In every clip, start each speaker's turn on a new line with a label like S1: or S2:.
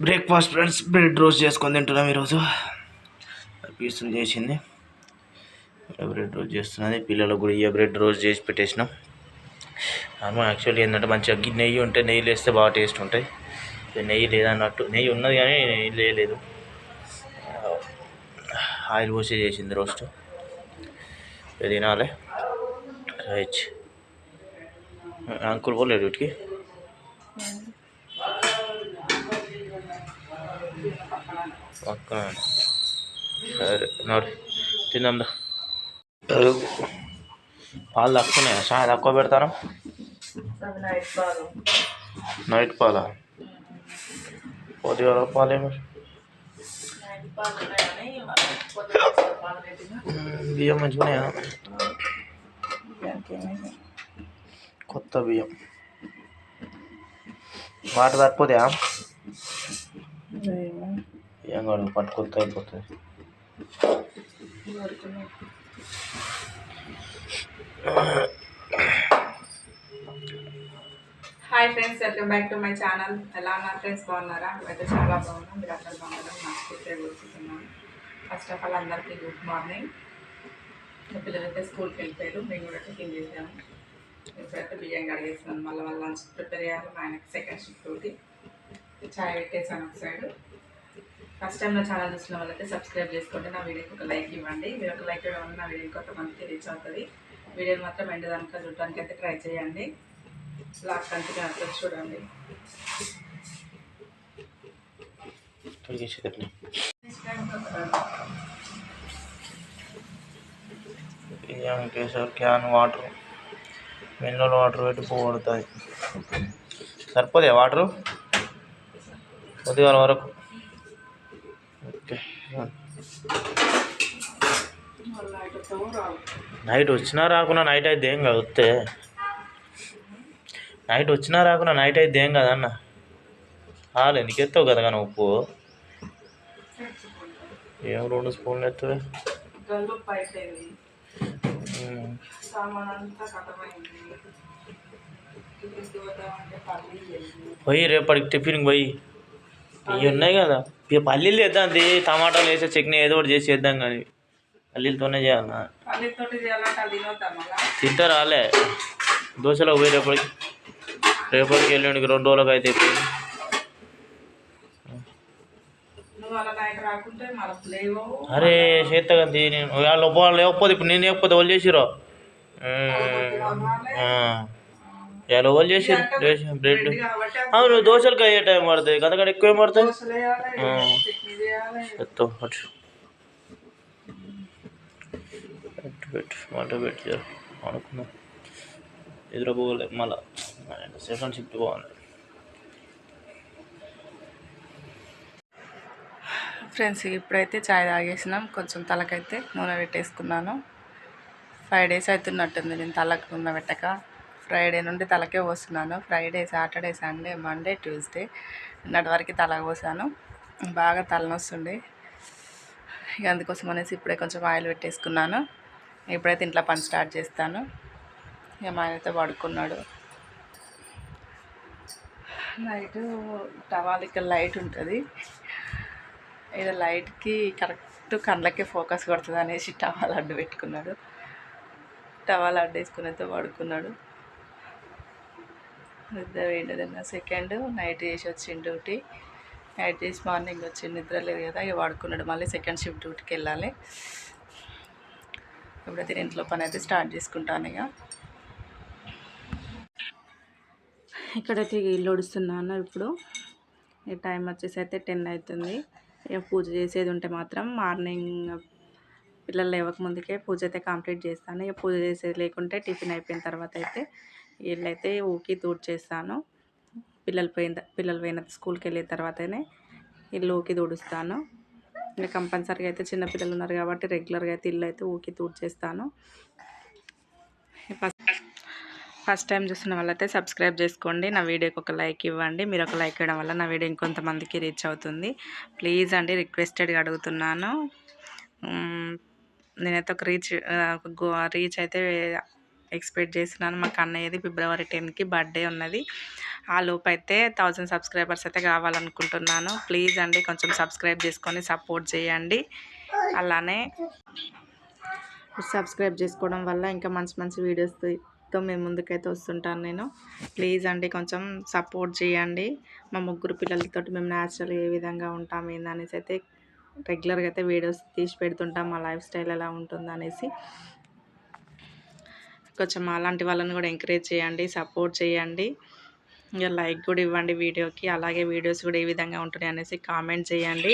S1: Breakfast friends bread roast చేసుకొని తింటున్నాం ఈరోజు. పీసులు చేసింది. బ్రెడ్ రోస్ట్ చేస్తున్నది. పిల్లలకు కూడా ఇయ్య బ్రెడ్ రోస్ట్ చేసి పెట్టేసినాం. నార్మల్ యాక్చువల్లీ ఏంటంటే మంచిగా గి- నెయ్యి ఉంటే నెయ్యి వేస్తే బాగా టేస్ట్ ఉంటాయి. నెయ్యి లేదన్నట్టు. నెయ్యి ఉన్నది కానీ నెయ్యి లేదు ఆయిల్ పోసి చేసింది రోస్ట్ తినాలి. రైట్ అంకుల్ పోలేడు వీటికి. పక్కన సరే నడు తిందాందా పాలు తక్కువనే చాయ్ తక్కువ పెడతాను నైట్ పాల పొద్దుగాల పాలేమో బియ్యం మంచిగా కొత్త బియ్యం వాటర్ సరిపోతాయా బియ్యం కాదు పట్టు అయిపోతుంది
S2: hi friends welcome back to my channel ఎలా ఉన్నారు ఫ్రెండ్స్ బాగున్నారా? అయితే చాలా బాగున్నాం. మీరు అందరు బాగున్నారా? నాకు ఇప్పుడే కూర్చున్నాను ఫస్ట్ ఆఫ్ ఆల్ అందరికీ గుడ్ మార్నింగ్. పిల్లలైతే స్కూల్కి వెళ్ళిపోయారు. మేము కూడా టిఫిన్ చేసాము. ఇప్పుడైతే బియ్యం కడిగేస్తున్నాను మళ్ళీ వాళ్ళ లంచ్ ప్రిపేర్ చేయాలి. మా ఆయనకి సెకండ్ షిఫ్ట్ ఒకటి చాయ్ పెట్టేసాను ఒక సైడ్. ఫస్ట్ టైం నా ఛానల్ చూసిన వాళ్ళైతే సబ్స్క్రైబ్ చేసుకోండి. నా వీడియోకి ఒక లైక్ ఇవ్వండి. మీరు ఒక లైక్ ఇవ్వడం వల్ల నా వీడియో కొంతమందికి రీచ్ అవుతుంది. వీడియోని మాత్రం ఎండ్ దానికా చూడడానికి అయితే ట్రై చేయండి. లాస్ట్ కంటిన్యూ అట్లా చూడండి.
S1: Kesari can water mineral water పెట్టి పోగొడుతుంది సరిపోదే వాటరు ఉదయం వరకు. నైట్ వచ్చినా రాకున్నా నైట్ అయితే ఏం కాదు వస్తే. నైట్ వచ్చినా రాకున్నా నైట్ అయితే ఏం కాదన్న హాలు ఎందుకు ఎత్తావు కదా కానీ ఉప్పు ఏం రెండు స్పూన్లు ఎత్తావే.
S2: టిఫిన్
S1: పోయి రేపటికి టిఫిన్ పోయి. ఇవి ఉన్నాయి కదా. ఇక పల్లీలు వేద్దాం అది టమాటాలు వేసే చట్నీ ఏదో ఒకటి చేసి వేద్దాం కానీ. పల్లీలతోనే చేయాలన్నా
S2: పల్లితోటి చేయాలంటే అది తినొద్దాం మళ్ళా
S1: తింటా రాలే దోశలకు పోయి రేపటికి రేపటికి వెళ్ళండికి రెండు రోజులకు అయితే అయిపోయింది
S2: నువ్వు అలా నైట్ రాకుంటే మళ్ళీ లేవో
S1: అరే చేత కదా నేను వాళ్ళు వాళ్ళు లేకపోతే ఇప్పుడు నేను లేకపోతే వాళ్ళు చేసిరో వాళ్ళు వాళ్ళు చేసిరు బ్రెడ్
S2: కాబట్టి
S1: అవును దోశలకు అయ్యే టైం పడుతుంది అంతకంటే ఎక్కువ ఏం పడుతుంది
S2: దోశలు వేయాలి
S1: ఆ.
S2: చట్నీ చేయాలి
S1: ఎత్తు అటు పెట్టు వంట పెట్టు అనుకుందాం ఎదురుపోలే మళ్ళా సెకండ్ షిఫ్ట్ పోవాలి.
S2: ఫ్రెండ్స్ ఇప్పుడైతే చాయ్ తాగేసినాం. కొంచెం తలకైతే నూనె పెట్టేసుకున్నాను. ఫైవ్ డేస్ అవుతున్నట్టుంది నేను తలకు నూనె పెట్టక. ఫ్రైడే నుండి తలకే పోస్తున్నాను. Friday Saturday Sunday Monday Tuesday నిన్నటి వరకు తలకు పోసాను. బాగా తలనొస్తుంది ఇక అందుకోసం అనేసి ఇప్పుడే కొంచెం ఆయిల్ పెట్టేసుకున్నాను. ఇప్పుడైతే ఇంట్లో పని స్టార్ట్ చేస్తాను. ఇక మా ఆయనతో పడుకున్నాడు. నైట్ టవాల్ ఇక్కడ లైట్ ఉంటుంది. ఇది లైట్కి కరెక్ట్ కళ్ళకే ఫోకస్ కొడుతుంది అనేసి టవాల్ అడ్డు పెట్టుకున్నాడు. టవాల్ అడ్డు వేసుకుని అయితే పడుకున్నాడు. నిద్ర వేయలేదన్న సెకండ్ నైట్ చేసి వచ్చిండు డ్యూటీ. నైట్ చేసి మార్నింగ్ వచ్చి నిద్ర లేదు కదా ఇక పడుకున్నాడు. మళ్ళీ సెకండ్ షిఫ్ట్ డ్యూటీకి వెళ్ళాలి. ఇప్పుడైతే నేను ఇంట్లో పని అయితే స్టార్ట్ చేసుకుంటాను ఇక. ఇక్కడైతే ఇల్లు ఉడుస్తున్నాను ఇప్పుడు. ఈ టైం వచ్చేసి అయితే టెన్ అవుతుంది. ఇక పూజ చేసేది ఉంటే మాత్రం మార్నింగ్ పిల్లలు లేవక ముందుకే పూజ అయితే కంప్లీట్ చేస్తాను. ఇక పూజ చేసేది లేకుంటే టిఫిన్ అయిపోయిన తర్వాత అయితే ఇల్లు అయితే ఊకి చేస్తాను పిల్లలు పోయిన పిల్లలు పోయిన స్కూల్కి వెళ్ళిన తర్వాతనే ఇల్లు ఊకి తుడుస్తాను. ఇంకా కంపల్సరీగా అయితే చిన్నపిల్లలు ఉన్నారు కాబట్టి రెగ్యులర్గా అయితే ఇల్లు అయితే ఊకి చేస్తాను ఫస్ట్ ఫస్ట్ టైం చూస్తున్న వాళ్ళైతే సబ్స్క్రైబ్ చేసుకోండి. నా వీడియోకి ఒక లైక్ ఇవ్వండి. మీరు ఒక లైక్ ఇవ్వడం వల్ల నా వీడియో ఇంకొంతమందికి రీచ్ అవుతుంది. ప్లీజ్ అండి రిక్వెస్టెడ్గా అడుగుతున్నాను. నేనైతే ఒక రీచ్ రీచ్ అయితే ఎక్స్పెక్ట్ చేసినాను. మా కన్నయ్యది ఫిబ్రవరి టెన్కి బర్త్డే ఉన్నది. ఆ లోపు అయితే థౌజండ్ సబ్స్క్రైబర్స్ అయితే కావాలనుకుంటున్నాను. ప్లీజ్ అండి కొంచెం సబ్స్క్రైబ్ చేసుకొని సపోర్ట్ చేయండి. అలానే సబ్స్క్రైబ్ చేసుకోవడం వల్ల ఇంకా మంచి మంచి వీడియోస్తో మేము ముందుకైతే వస్తుంటాను నేను. ప్లీజ్ అండి కొంచెం సపోర్ట్ చేయండి. మా ముగ్గురు పిల్లలతో మేము న్యాచురల్గా ఏ విధంగా ఉంటాం ఏందనేసి అయితే రెగ్యులర్గా అయితే వీడియోస్ తీసి పెడుతుంటాం. మా లైఫ్ స్టైల్ ఎలా ఉంటుందనేసి. కొంచెం అలాంటి వాళ్ళని కూడా ఎంకరేజ్ చేయండి సపోర్ట్ చేయండి. ఇంకా లైక్ కూడా ఇవ్వండి వీడియోకి. అలాగే వీడియోస్ కూడా ఏ విధంగా ఉంటున్నాయి అనేసి కామెంట్ చేయండి.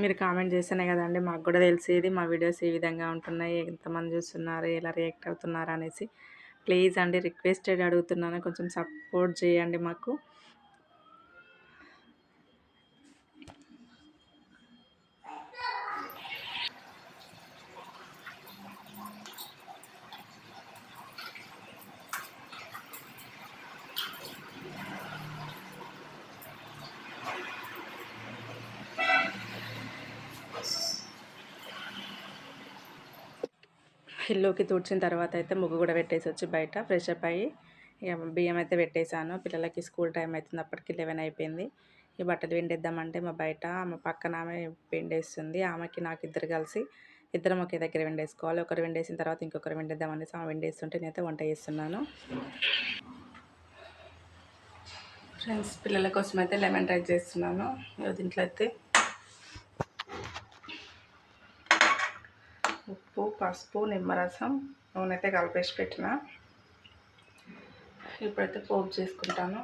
S2: మీరు కామెంట్ చేస్తేనే కదండి మాకు కూడా తెలిసేది మా వీడియోస్ ఏ విధంగా ఉంటున్నాయి ఎంతమంది చూస్తున్నారు ఎలా రియాక్ట్ అవుతున్నారు అనేసి. ప్లీజ్ అండి రిక్వెస్టెడ్ అడుగుతున్నాను. కొంచెం సపోర్ట్ చేయండి మాకు. ఇల్లుకి తుడిచిన తర్వాత అయితే ముగ్గు కూడా పెట్టేసి వచ్చి బయట ఫ్రెష్ అప్ అయ్యి ఇక బియ్యం అయితే పెట్టేశాను. పిల్లలకి స్కూల్ టైం అవుతుంది అప్పటికి లెవెన్ అయిపోయింది. ఈ బట్టలు విండేద్దామంటే మా బయట మా పక్కన ఆమె విండేస్తుంది ఆమెకి నాకు ఇద్దరు కలిసి ఇద్దరం ఒకే దగ్గర వెండేసుకోవాలి ఒకరు విండేసిన తర్వాత ఇంకొకరు విండేద్దామనేసి ఆమె విండేస్తుంటే నేనైతే వంట చేస్తున్నాను. ఫ్రెండ్స్ పిల్లల కోసం అయితే లెమన్ రైస్ చేస్తున్నాను. దీంట్లో అయితే ఉప్పు పసుపు నిమ్మరసం నూనె అయితే కలిపేసి పెట్టిన. ఇప్పుడైతే పోపు చేసుకుంటాను.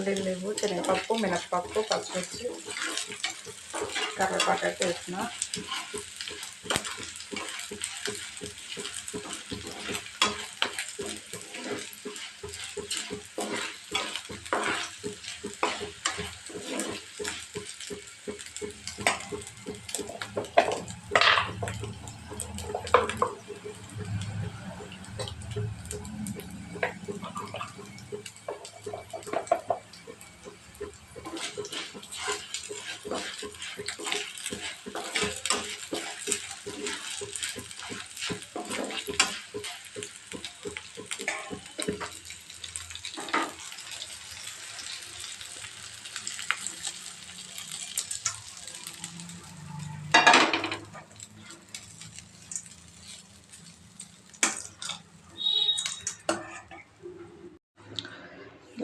S2: పల్లీలు లేవు. శనగపప్పు మినప్పప్పు పచ్చిమిర్చి కరివేపాకు అయితే వేసిన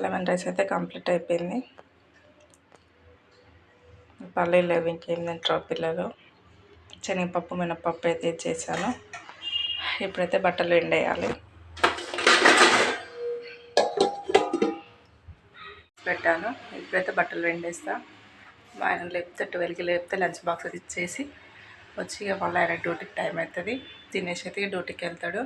S2: లెమన్ రైస్ అయితే కంప్లీట్ అయిపోయింది. పల్లీలు లేవు ఇంకేం తింటారు పిల్లలు. శనగపప్పు మినపప్పు అయితే చేశాను. ఇప్పుడైతే బట్టలు ఎండేయాలి. పెట్టాను. ఇప్పుడైతే బట్టలు ఎండేస్తా. మా ఆయన లేపితే ట్వెల్వ్కి లేపితే లంచ్ బాక్స్ అది ఇచ్చేసి వచ్చి ఇక మళ్ళీ ఆయన డ్యూటీకి టైం అవుతుంది. తినేసి అయితే డ్యూటీకి వెళ్తాడు.